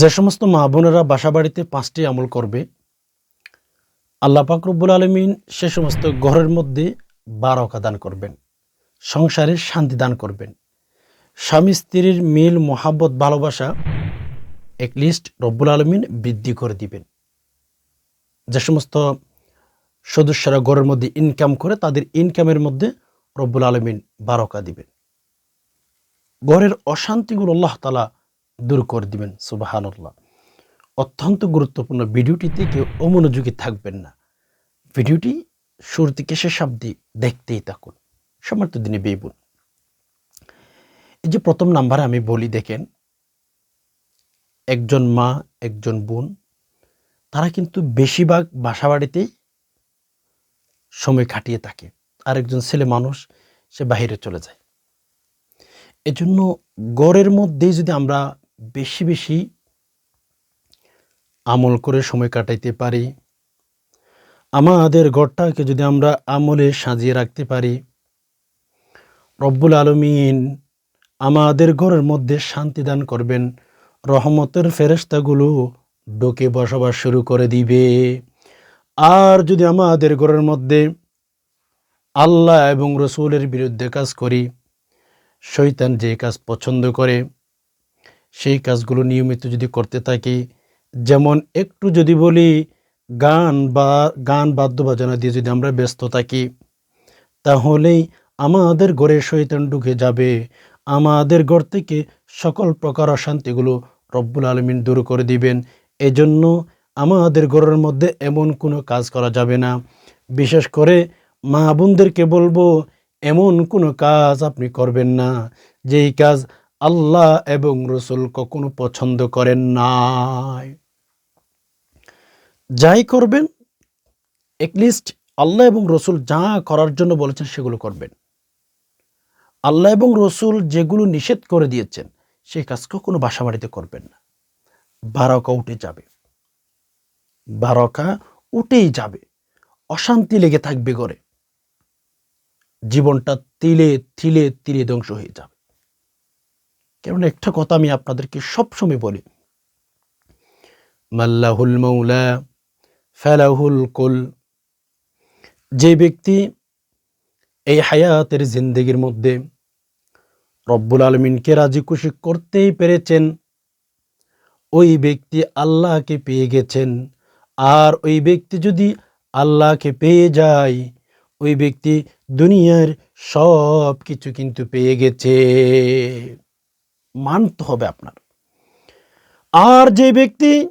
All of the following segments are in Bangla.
যে সমস্ত মা বোনেরা বাসা বাড়িতে পাঁচটি আমল করবে, আল্লাহ পাক রব্বুল আলমিন সে সমস্ত ঘরের মধ্যে বারকা দান করবেন, সংসারে শান্তি দান করবেন। স্বামী স্ত্রীর মিল, মোহাব্বত, ভালোবাসা একলিস্ট রব্বুল আলমিন বৃদ্ধি করে দিবেন। যে সমস্ত সদস্যরা ঘরের মধ্যে ইনকাম করে, তাদের ইনকামের মধ্যে রব্বুল আলমিন বারকা দিবেন। ঘরের অশান্তিগুলো আল্লাহ তালা দূর করে দিবেন সুবাহান্লাহ অত্যন্ত গুরুত্বপূর্ণ ভিডিওটিতে কেউ অমনোযোগী থাকবেন না। ভিডিওটি শুরু থেকে শেষ অব্দি দেখতেই থাকুন। সমর্থ দিনে বেবুন এই যে প্রথম নাম্বারে আমি বলি, দেখেন, একজন মা, একজন বোন, তারা কিন্তু বেশিরভাগ বাসা বাড়িতেই সময় কাটিয়ে থাকে। আর একজন ছেলে মানুষ, সে বাহিরে চলে যায়। এজন্য গড়ের মধ্যেই যদি আমরা বেশি বেশি আমল করে সময় কাটাইতে পারি। আমাদের ঘরটাকে যদি আমরা আমলে সাজিয়ে রাখতে পারি, রব্বুল আলমিন আমাদের ঘরের মধ্যে শান্তি দান করবেন, রহমতের ফেরেস্তাগুলো ডোকে বসবাস শুরু করে দিবে। আর যদি আমাদের ঘরের মধ্যে আল্লাহ এবং রসুলের বিরুদ্ধে কাজ করি শৈতান যে কাজ পছন্দ করে সেই কাজগুলো নিয়মিত যদি করতে থাকি, যেমন একটু যদি বলি গান বা, গান বাদ্যবাজনা দিয়ে যদি আমরা ব্যস্ত থাকি, তাহলেই আমাদের ঘরে শৈতান ঢুকে যাবে। আমাদের ঘর থেকে সকল প্রকার অশান্তিগুলো রব্বুল আলমিন দূর করে দিবেন। এজন্য আমাদের ঘরের মধ্যে এমন কোনো কাজ করা যাবে না। বিশেষ করে মা বোনদেরকে বলব, এমন কোনো কাজ আপনি করবেন না। যেই কাজ আল্লাহ এবং রসুল কখনো পছন্দ করেন নাই। যাই করবেন এটলিস্ট আল্লাহ এবং রসুল যা করার জন্য বলেছেন সেগুলো করবেন। আল্লাহ এবং রসুল যেগুলো নিষেধ করে দিয়েছেন সেই কাজ কখনো বাসা বাড়িতে করবেন না। বারকা উঠে যাবে। বারকা উঠেই যাবে। অশান্তি লেগে থাকবে ঘরে জীবনটা তিলে তিলে তিলে ধ্বংস হয়ে যাবে। কেননা একটা কথা আমি আপনাদেরকে সবসময় বলি। মাল্লাহুল মৌলা ফেলাহুল কুল। যে ব্যক্তি এই হায়াতের জিন্দগির মধ্যে রব্বুল আলমিনকে রাজি খুশি করতেই পেরেছেন, ওই ব্যক্তি আল্লাহকে পেয়ে গেছেন। আর ওই ব্যক্তি যদি আল্লাহকে পেয়ে যায়, ওই ব্যক্তি দুনিয়ার সব কিছু কিন্তু পেয়ে গেছে। মানতে হবে আপনার। আর যে ব্যক্তি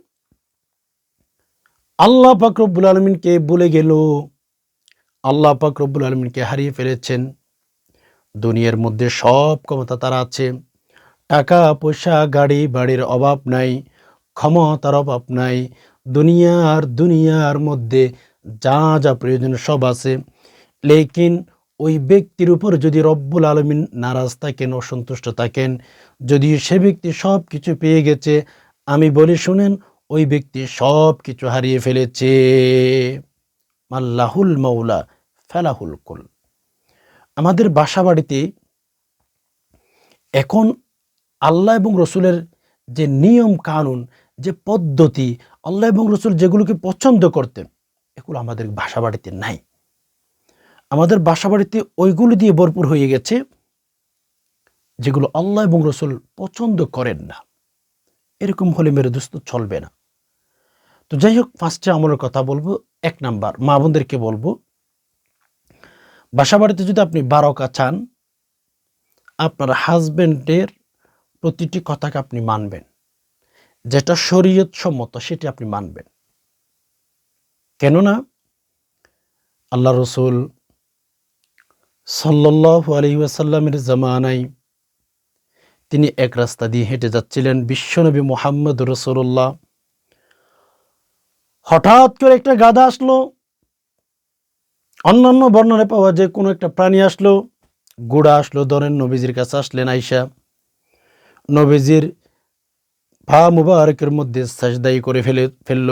আল্লাহ পাক রব্বুল আলমিনকে বলে গেল, আল্লাহ পাক রব্বুল আলমিনকে হারিয়ে ফেলেছেন, দুনিয়ার মধ্যে সব ক্ষমতা তারা আছে, টাকা, পয়সা, গাড়ি, বাড়ির অভাব নাই, ক্ষমতার অভাব নাই, দুনিয়ার দুনিয়ার মধ্যে যা যা প্রয়োজন সব আছে। লেকিন ওই ব্যক্তির উপর যদি রব্বুল আলমিন নারাজ থাকেন, অসন্তুষ্ট থাকেন যদি সে ব্যক্তি সব কিছু পেয়ে গেছে, আমি বলি, শুনেন, ওই ব্যক্তি সব কিছু হারিয়ে ফেলেছে। মাল্লাহুল মৌলা ফেলাহুল কুল। আমাদের বাসা বাড়িতে এখন আল্লাহ এবং রসুলের যে নিয়ম কানুন, যে পদ্ধতি, আল্লাহ এবং রসুল যেগুলোকে পছন্দ করতেন এগুলো আমাদের বাসা বাড়িতে নাই। আমাদের বাসা বাড়িতে ওইগুলো দিয়ে ভরপুর হয়ে গেছে। যেগুলো আল্লাহ এবং রসুল পছন্দ করেন না। এরকম হলে মেরে দোস্ত চলবে না। তো যাই হোক ফার্স্টে আমলের কথা বলব। এক নাম্বার, মা বোনদেরকে বলব, বাসা বাড়িতে যদি আপনি বারকা চান, আপনার হাজবেন্ডের প্রতিটি কথাকে আপনি মানবেন। যেটা শরীয়ত সম্মত সেটি আপনি মানবেন। কেননা, আল্লাহ রসুল সাল্লাহ আলহি আসাল্লামের জামানায় তিনি এক রাস্তা দিয়ে হেঁটে যাচ্ছিলেন। বিশ্বনবী মোহাম্মদ রসুল্লাহ হঠাৎ করে একটা গাদা আসলো। অন্যান্য বর্ণনে পাওয়া যে কোনো একটা প্রাণী আসলো। গোড়া আসলো, ধরেন নবীজির কাছে আসলেন আইসা নবীজির ভা মুবারকের মধ্যে সাজদাই করে ফেলে, ফেলল।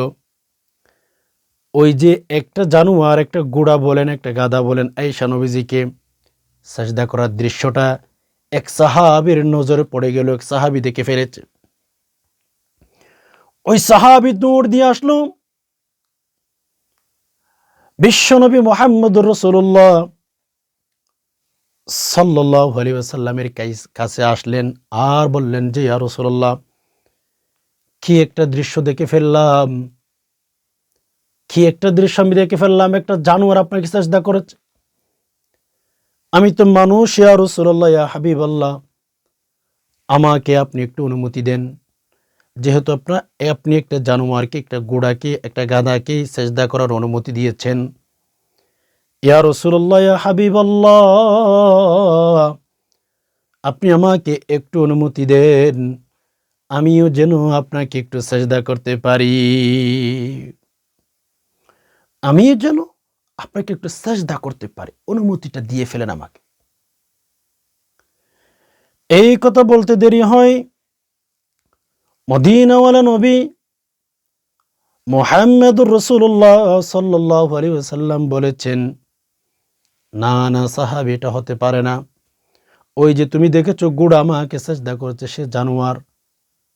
ওই যে একটা জানুয়ার, একটা গোড়া বলেন, একটা গাদা বলেন আইসা নবীজিকে সাজদা করার দৃশ্যটা এক সাহাবির নজরে পড়ে গেল, এক সাহাবি দেখে ফেলেছে। ওই সাহাবি দৌড় দিয়ে আসলো। বিশ্বনবী মোহাম্মদুর রসুল্লাহ সাল্লাহ কাছে আসলেন, আর বললেন যে, ইয়া রসুল্লাহ কি একটা দৃশ্য দেখে ফেললাম। কি একটা দৃশ্য আমি দেখে ফেললাম, একটা জানোয়ার আপনাকে চেষ্টা করেছে। আমি তো মানুষ, ইয়া রসুল্লাহ ইয়া হাবিব আল্লাহ আমাকে আপনি একটু অনুমতি দেন। যেহেতু আপনার আপনি একটা জানোয়ারকে, একটা গোড়াকে, একটা গাদাকে সেজদা করার অনুমতি দিয়েছেন। ইয়া রসুল্লাহ ইয়া হাবিব আল্লাহ আপনি আমাকে একটু অনুমতি দেন। আমিও যেন আপনাকে একটু সেজদা করতে পারি। আমিও যেন আপনাকে একটু সেজদা করতে পারি, অনুমতিটা দিয়ে ফেলেন আমাকে। এই কথা বলতে দেরি হয়। মদিনাওয়ালা নবী মোহাম্মদুর রসুল্লাহ সাল্লাম বলেছেন, না না, সাহাব, এটা হতে পারে না। ওই যে তুমি দেখেছ গুড় আমাকে চেষ্টা করেছে, সে জানোয়ার,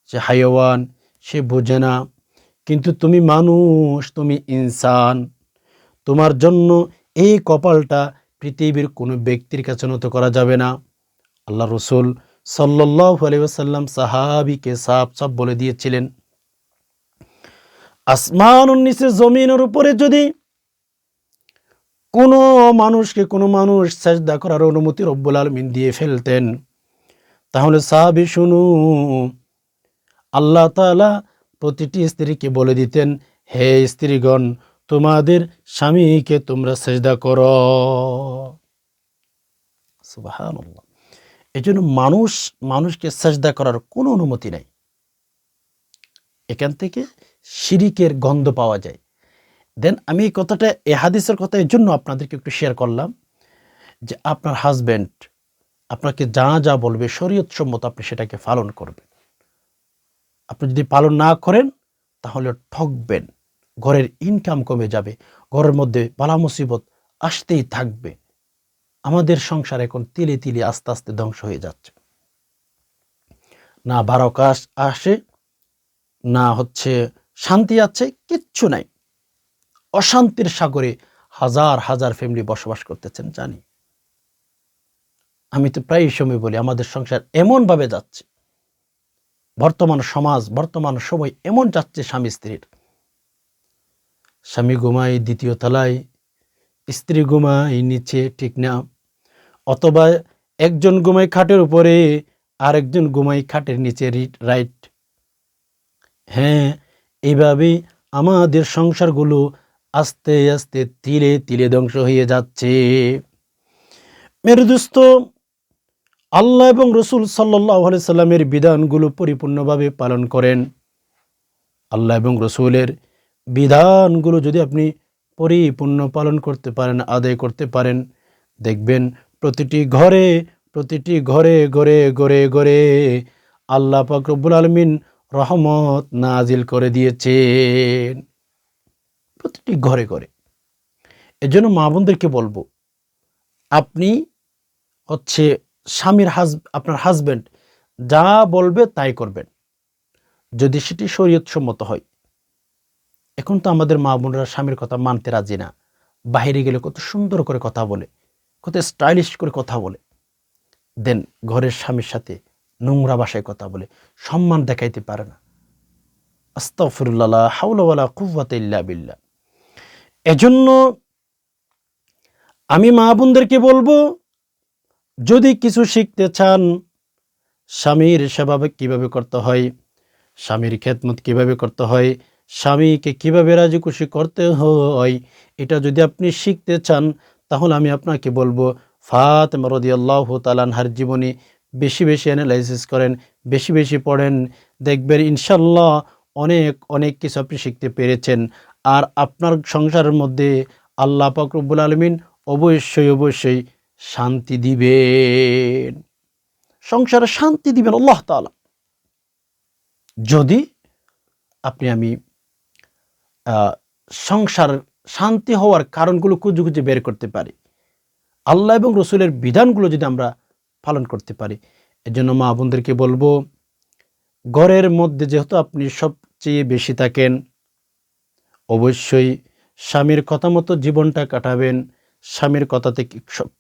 সে হাইওয়ান, সে বোঝে না। কিন্তু তুমি মানুষ, তুমি ইনসান। তোমার জন্য এই কপালটা পৃথিবীর কোনো ব্যক্তির কাছে নত করা যাবে না। আল্লাহ রসুল সাল্লাহ আলিয়াল্লাম সাহাবিকে সাপ সাপ বলে দিয়েছিলেন আসমান নিচে জমিনের উপরে যদি কোনো মানুষকে কোনো মানুষ চেষ্টা করার অনুমতি রব্বুল আলমিন দিয়ে ফেলতেন, তাহলে সাহাবি শুনু, আল্লাহ তালা প্রতিটি স্ত্রীকে বলে দিতেন, হে স্ত্রীগণ তোমাদের স্বামীকে তোমরা সেজদা কর। এই জন্য মানুষ, মানুষকে সেজদা করার কোনো অনুমতি নাই। এখান থেকে শিরিকের গন্ধ পাওয়া যায়। দেন আমি এই কথাটা এ হাদিসের কথা এই জন্য আপনাদেরকে একটু শেয়ার করলাম যে আপনার হাজব্যান্ড আপনাকে যা যা বলবে, শরীয়ত সম্মত আপনি সেটাকে পালন করবেন। আপনি যদি পালন না করেন, তাহলে ঠকবেন। ঘরের ইনকাম কমে যাবে, ঘরের মধ্যে বালা মুসিবত আসতেই থাকবে। আমাদের সংসার এখন তিলে তিলে আস্তে আস্তে ধ্বংস হয়ে যাচ্ছে। না বারকাশ আসে, না হচ্ছে শান্তি আছে, কিচ্ছু নাই। অশান্তির সাগরে হাজার হাজার ফ্যামিলি বসবাস করতেছেন, জানি। আমি তো প্রায় সময় বলি, আমাদের সংসার এমনভাবে যাচ্ছে। বর্তমান সমাজ, বর্তমান সময় এমন যাচ্ছে স্বামী স্ত্রীর। স্বামী ঘুমায়, দ্বিতীয় তলায়, স্ত্রী ঘুমায়, নিচে ঠিক না। অথবা একজন ঘুমায় খাটের উপরে, আরেকজন ঘুমায় খাটের নিচে রাইট হ্যাঁ এইভাবে আমাদের সংসারগুলো আস্তে আস্তে তিলে তিলে ধ্বংস হয়ে যাচ্ছে। মেরু দোস্ত আল্লাহ এবং রসুল সাল্লাহ সাল্লামের বিধানগুলো পরিপূর্ণভাবে পালন করেন। আল্লাহ এবং রসুলের বিধানগুলো যদি আপনি পরিপূর্ণ পালন করতে পারেন, আদায় করতে পারেন, দেখবেন প্রতিটি ঘরে প্রতিটি ঘরে ঘরে ঘরে ঘরে আল্লাহ পাকরবুল আলমিন রহমত নাজিল করে দিয়েছেন। প্রতিটি ঘরে ঘরে। এজন্য মা বোনদেরকে বলব, আপনি হচ্ছে স্বামীর হাজ, আপনার হাজব্যান্ড যা বলবে তাই করবেন। যদি সেটি শরীয়ত সম্মত হয়। এখন তো আমাদের মা বোনরা স্বামীর কথা মানতে রাজি না। বাহিরে গেলে কত সুন্দর করে কথা বলে, কত স্টাইলিশ করে কথা বলে। দেন ঘরের স্বামীর সাথে নোংরা বাসায় কথা বলে, সম্মান দেখাইতে পারে না। আস্তাফিরুল্লাহ হাউলা কুয়াত ইল্লা বিল্লা এজন্য আমি মা বোনদেরকে বলব, যদি কিছু শিখতে চান, স্বামীর সেবা কীভাবে করতে হয়, স্বামীর খেদমত কীভাবে করতে হয় স্বামীকে কীভাবে রাজি খুশি করতে হয়, এটা যদি আপনি শিখতে চান, তাহলে আমি আপনাকে বলব ফাত রদি আল্লাহ তালানহার জীবনী বেশি বেশি অ্যানালাইসিস করেন, বেশি বেশি পড়েন, দেখবেন ইনশাল্লাহ অনেক অনেক কিছু আপনি শিখতে পেরেছেন। আর আপনার সংসারের মধ্যে আল্লাহ পাকরবুল আলমিন অবশ্যই অবশ্যই শান্তি দিবেন। সংসারে শান্তি দিবেন আল্লাহ তালা যদি আপনি আমি সংসার শান্তি হওয়ার কারণগুলো খুঁজে খুঁজে বের করতে পারি। আল্লাহ এবং রসুলের বিধানগুলো যদি আমরা পালন করতে পারি। এজন্য মা বোনদেরকে বলব, ঘরের মধ্যে যেহেতু আপনি সবচেয়ে বেশি থাকেন, অবশ্যই স্বামীর কথা মতো জীবনটা কাটাবেন। স্বামীর কথা থেকে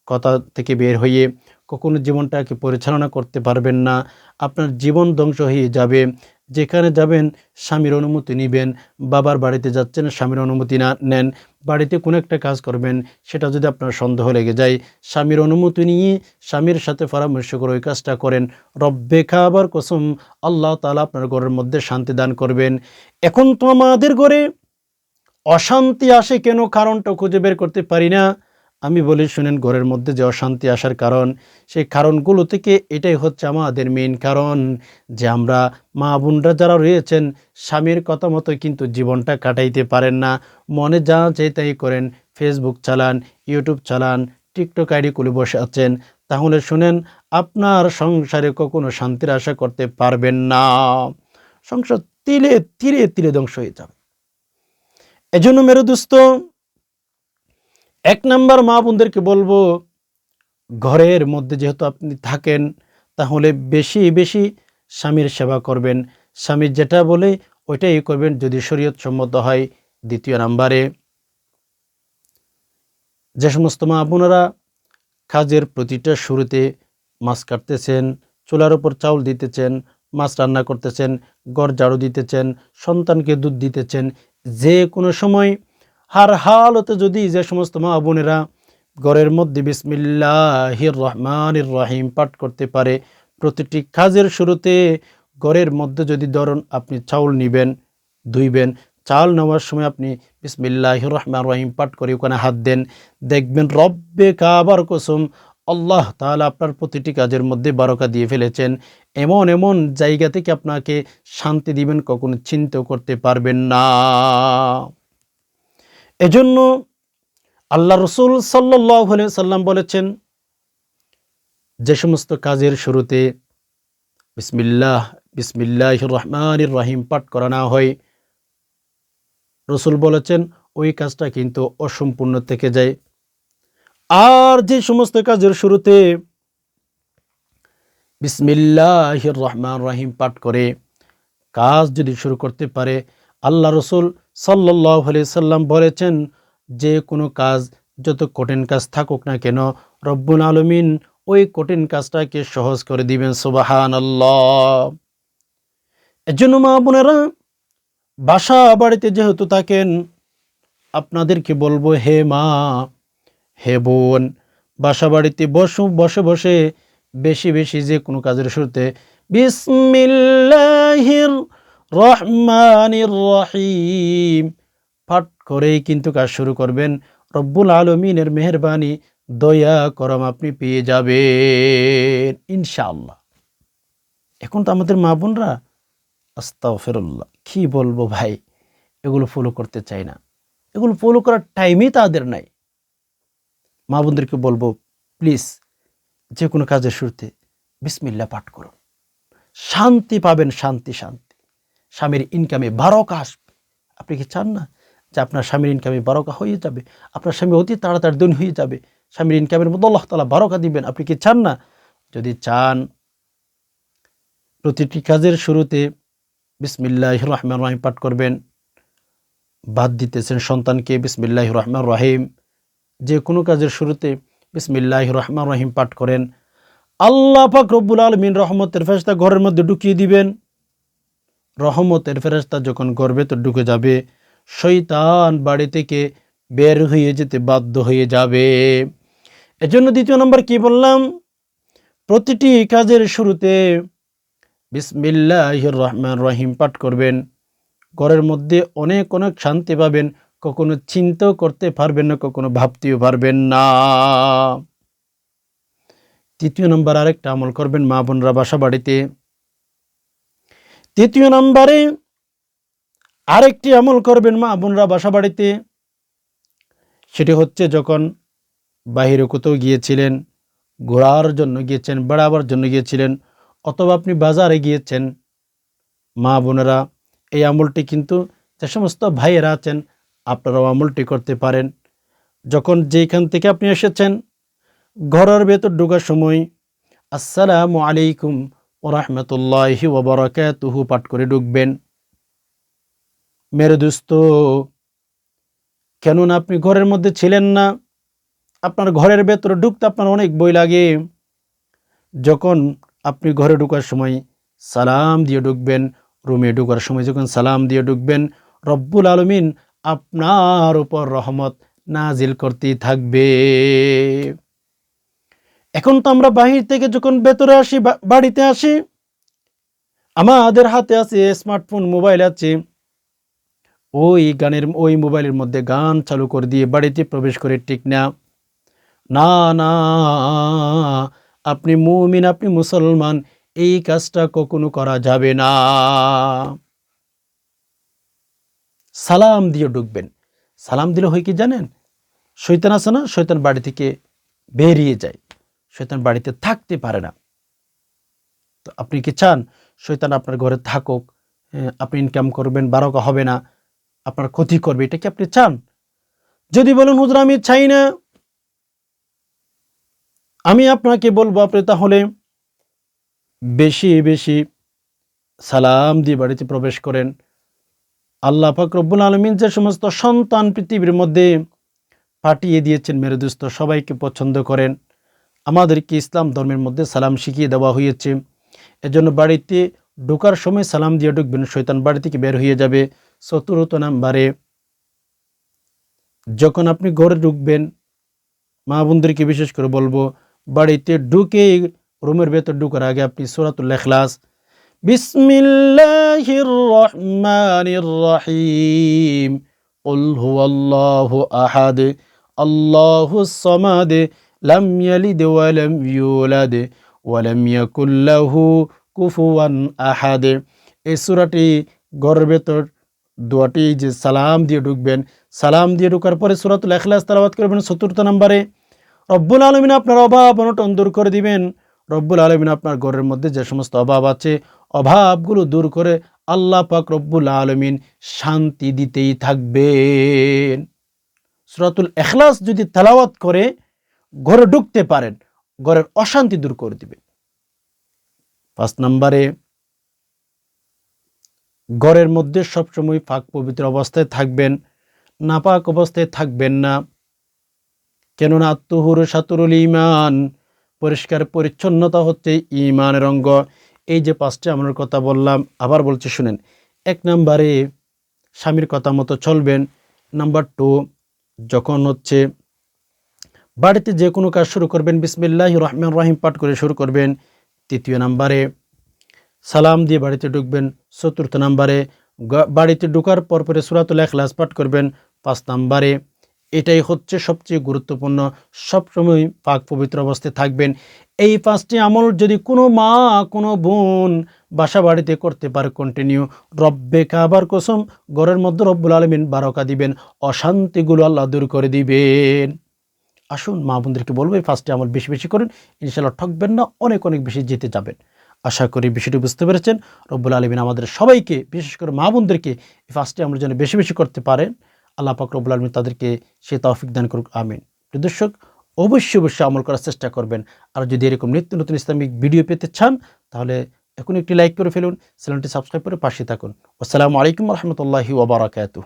কথা থেকে বের হয়ে কখনো জীবনটাকে পরিচালনা করতে পারবেন না। আপনার জীবন ধ্বংস হয়ে যাবে। যেখানে যাবেন, স্বামীর অনুমতি নেবেন, বাবার বাড়িতে যাচ্ছেন, স্বামীর অনুমতি না নেন, বাড়িতে কোনো একটা কাজ করবেন, সেটা যদি আপনার সন্দেহ লেগে যায়, স্বামীর অনুমতি নিয়ে স্বামীর সাথে পরামর্শ করে ওই কাজটা করেন। রব্বে খাবার কসম, আল্লাহ তালা আপনার ঘরের মধ্যে শান্তি দান করবেন। এখন তো আমাদের ঘরে অশান্তি আসে কেন? কারণটা খুঁজে বের করতে পারি না। আমি বলি, শুনেন, ঘরের মধ্যে যে অশান্তি আসার কারণ, সেই কারণগুলো থেকে এটাই হচ্ছে আমাদের মেইন কারণ যে আমরা মা বোনরা যারা রয়েছেন, স্বামীর কথা মতো কিন্তু জীবনটা কাটাইতে পারেন না। মনে যা চাই তাই করেন ফেসবুক চালান ইউটিউব চালান টিকটক আইডি খুলে বসে আছেন। তাহলে শুনেন, আপনার সংসারে কখনো শান্তির আশা করতে পারবেন না। সংসার তিলে তিলে তিলে ধ্বংস হয়ে যাবে। এজন্য মেরু দোস্ত এক নাম্বার মা বোনদেরকে বলব, ঘরের মধ্যে যেহেতু আপনি থাকেন, তাহলে বেশি বেশি স্বামীর সেবা করবেন। স্বামীর যেটা বলে, ওইটাই করবেন যদি শরীয়ত সম্মত হয়। দ্বিতীয় নাম্বারে, যে সমস্ত মা বোনেরা কাজের প্রতিটা শুরুতে মাছ কাটতেছেন, চুলার উপর চাউল দিতেছেন, মাছ রান্না করতেছেন, গড় ঝাড়ু দিতেছেন, সন্তানকে দুধ দিতেছেন, যে কোনো সময় হার হালতে যদি যে সমস্ত মা বোনেরা ঘরের মধ্যে বিসমিল্লাহির রহমানির রহিম পাঠ করতে পারে, প্রতিটি কাজের শুরুতে ঘরের মধ্যে যদি ধরুন আপনি চাউল নিবেন, ধুইবেন চাল নেওয়ার সময় আপনি বিসমিল্লাহ রহমান রহিম পাঠ করে ওখানে হাত দেন, দেখবেন রব্বে কাবার কসম আল্লাহ তাহলে আপনার প্রতিটি কাজের মধ্যে বারকা দিয়ে ফেলেছেন। এমন এমন জায়গা থেকে আপনাকে শান্তি দিবেন, কখনো চিন্তাও করতে পারবেন না। এজন্য আল্লাহ রসুল সাল্লাহ সাল্লাম বলেছেন, যে সমস্ত কাজের শুরুতে বিসমিল্লাহ বিসমিল্লাহ রহমান রহিম পাঠ করা না হয়, রসুল বলেছেন, ওই কাজটা কিন্তু অসম্পূর্ণ থেকে যায়। আর যে সমস্ত কাজের শুরুতে বিসমিল্লাহ রহমান রাহিম পাঠ করে, কাজ যদি শুরু করতে পারে আল্লাহ রসুল সাল্লাহ সাল্লাম বলেছেন, যে কোনো কাজ যত কঠিন কাজ থাকুক না কেন, রব্বুল আলমিন ওই কঠিন কাজটাকে সহজ করে দিবেন সুবাহান আল্লাহ এর জন্য মা বোনেরা, বাসা বাড়িতে যেহেতু থাকেন, আপনাদেরকে বলব, হে মা, হে বোন, বাসা বাড়িতে বসু, বসে বসে বেশি বেশি যে কোনো কাজের শুরুতে, বিসমিল্লাহির রহমানির রহিম। পাঠ করেই কিন্তু কাজ শুরু করবেন। রব্বুল আলমিনের মেহরবানি, দয়া করম আপনি পেয়ে যাবেন, ইনশাআল্লাহ। এখন তো আমাদের মা বোনরা আস্তাফেরুল্লাহ কি বলব ভাই, এগুলো ফলো করতে চাই না। এগুলো ফলো করার টাইমই তাদের নাই। মা বোনদেরকে বলব প্লিজ যে কোনো কাজের শুরুতে বিসমিল্লা পাঠ করুন। শান্তি পাবেন, শান্তি শান্তি। স্বামীর ইনকামে বারোকা আসবে। আপনি কি চান না যে আপনার স্বামীর ইনকামে বারোকা হয়ে যাবে? আপনার স্বামী অতি তাড়াতাড়ি দিন হয়ে যাবে। স্বামীর ইনকামের মধ্যে আল্লাহ তালা বারোকা দিবেন। আপনি কি চান না? যদি চান, প্রতিটি কাজের শুরুতে বিসমিল্লাহ রহমান রহিম পাঠ করবেন। বাদ দিতেছেন সন্তানকে বিসমিল্লাহ রহমান রহিম। যে কোনো কাজের শুরুতে বিসমিল্লাহ রহমান রহিম পাঠ করেন। আল্লাহ পাক রব্বুল আলমিন রহমতের ফেরস্তা ঘরের মধ্যে ঢুকিয়ে দিবেন। রহমতের ফেরস্তা যখন গর্বে তো ঢুকে যাবে শৈতান বাড়ি থেকে বের হয়ে যেতে বাধ্য হয়ে যাবে। এজন্য দ্বিতীয় নম্বর কি বললাম? প্রতিটি কাজের শুরুতে বিসমিল্লাহ রহমান রহিম পাঠ করবেন। ঘরের মধ্যে অনেক অনেক শান্তি পাবেন, কখনো চিন্তাও করতে পারবেন না, কখনো ভাবতেও পারবেন না। তৃতীয় নম্বর আরেকটা আমল করবেন মা বোনরা বাসা বাড়িতে। তৃতীয় নম্বরে আরেকটি আমল করবেন মা বোনরা বাসা বাড়িতে সেটি হচ্ছে যখন বাহিরে কোথাও গিয়েছিলেন ঘোরার জন্য গিয়েছেন, বেড়াবার জন্য গিয়েছিলেন, অথবা আপনি বাজারে গিয়েছেন, মা বোনেরা এই আমলটি কিন্তু যে সমস্ত ভাইয়েরা আছেন, আপনারাও আমলটি করতে পারেন। যখন যেখান থেকে আপনি এসেছেন, ঘরের ভেতর ঢোকার সময়, আসসালামু আলাইকুম ও রহমতুল্লাহি ওবরাকাতুহু পাঠ করে ঢুকবেন মেরে দোস্ত, কেননা আপনি ঘরের মধ্যে ছিলেন না, আপনার ঘরের ভেতরে ঢুকতে আপনার অনেক বই লাগে। যখন আপনি ঘরে ঢুকার সময় সালাম দিয়ে ঢুকবেন রুমে ঢুকার সময় যখন সালাম দিয়ে ঢুকবেন রব্বুল আলমিন আপনার উপর রহমত নাজিল করতেই থাকবে। এখন তো আমরা বাহির থেকে যখন ভেতরে আসি বাড়িতে আসি, আমাদের হাতে আছে স্মার্টফোন মোবাইল আছে। ওই গানের, ওই মোবাইলের মধ্যে গান চালু করে দিয়ে বাড়িতে প্রবেশ করে ঠিক না। না না, আপনি মুমিন, আপনি মুসলমান, এই কাজটা কখনো করা যাবে না। সালাম দিয়ে ঢুকবেন। সালাম দিলে হয় কি জানেন? শৈতান আছে না? শৈতান বাড়ি থেকে বেরিয়ে যায়। শৈতান বাড়িতে থাকতে পারে না। তো আপনি কি চান শৈতান আপনার ঘরে থাকুক আপনি ইনকাম করবেন, বারোকা হবে না, আপনার ক্ষতি করবে, এটা কি আপনি চান? যদি বলেন, হুজুর, আমি চাই না। আমি আপনাকে বলব, আপনি তাহলে বেশি বেশি সালাম দিয়ে বাড়িতে প্রবেশ করেন। আল্লাহ পাক আলমিন যে সমস্ত সন্তান পৃথিবীর মধ্যে পাঠিয়ে দিয়েছেন মেরে দোস্ত সবাইকে পছন্দ করেন। আমাদেরকে ইসলাম ধর্মের মধ্যে সালাম শিখিয়ে দেওয়া হয়েছে। এজন্য বাড়িতে ঢোকার সময় সালাম দিয়ে ঢুকবেন শৈতান বাড়ি থেকে বের হয়ে যাবে। চতুর্থ নাম্বারে। যখন আপনি ঘরে ঢুকবেন, মা বোনদেরকে বিশেষ করে বলব, বাড়িতে ঢুকে রুমের ভেতর ঢুকার আগে আপনি সুরাতুল এখলাস রহিম। আহাদ। আল্লাহ সমাদে। লাম ইয়ালিদ ওয়ালাম ইউলাদ ওয়ালাম ইয়াকুল্লাহু কুফুয়ান আহাদে এই সুরাটি গর্বেত ভেতর দোয়াটি যে সালাম দিয়ে ঢুকবেন। সালাম দিয়ে ঢুকার পরে সুরাতুল এখলাস তালাবাদ করবেন চতুর্থ নম্বরে। রব্বুল আলমিন আপনার অভাব অনটন দূর করে দিবেন। রব্বুল আলমিন আপনার ঘরের মধ্যে যে সমস্ত অভাব আছে, অভাবগুলো দূর করে আল্লাহ পাক রব্বুল আলমিন শান্তি দিতেই থাকবেন। সুরাতুল এখলাস যদি তালাওয়াত করে ঘরে ঢুকতে পারেন, ঘরের অশান্তি দূর করে দিবে। পাঁচ নম্বরে, ঘরের মধ্যে সবসময় পাক পবিত্র অবস্থায় থাকবেন, নাপাক অবস্থায় থাকবেন না। কেননা আত্মহুর সাতুরুল ইমান পরিষ্কার পরিচ্ছন্নতা হচ্ছে ইমানের অঙ্গ। এই যে পাঁচটা আমার কথা বললাম, আবার বলছি, শুনেন, এক নম্বরে স্বামীর কথা মতো চলবেন। নাম্বার টু, যখন হচ্ছে বাড়িতে যে কোনো কাজ শুরু করবেন। বিসমিল্লাহ রহমান রহিম পাঠ করে শুরু করবেন তৃতীয় নাম্বারে। সালাম দিয়ে বাড়িতে ঢুকবেন চতুর্থ নাম্বারে। বাড়িতে ঢুকার পর পরে সুরাতুল এখলাস পাঠ করবেন পাঁচ নাম্বারে। এটাই হচ্ছে সবচেয়ে গুরুত্বপূর্ণ। সবসময় পাক পবিত্র অবস্থায় থাকবেন। এই পাঁচটি আমল যদি কোনো মা, কোনো বোন বাসা বাড়িতে করতে পারে কন্টিনিউ রব্বে কাবার কসম, ঘরের মধ্যে রব্বুল আলমিন বারকা দিবেন, অশান্তিগুলো আল্লাহ দূর করে দিবেন। আসুন মা বোনদেরকে বলব, এই ফার্স্টে আমল বেশি বেশি করুন ইনশাল্লাহ ঠকবেন না, অনেক অনেক বেশি জিতে যাবেন। আশা করি বিষয়টি বুঝতে পেরেছেন। রব্বুল আলমিন আমাদের সবাইকে, বিশেষ করে মা বোনদেরকে এই ফার্স্টে আমল যেন বেশি বেশি করতে পারেন। আল্লাহ পাক রব্বুল আলমিন তাদেরকে সে তৌফিক দান করুক, আমিন। দর্শক, অবশ্যই অবশ্যই আমল করার চেষ্টা করবেন। আর যদি এরকম নিত্য নতুন ইসলামিক ভিডিও পেতে চান, তাহলে এখন একটি লাইক করে ফেলুন, চ্যানেলটি সাবস্ক্রাইব করে পাশে থাকুন। আসসালামু আলাইকুম রহমতুল্লাহি ওবরাকাতুহ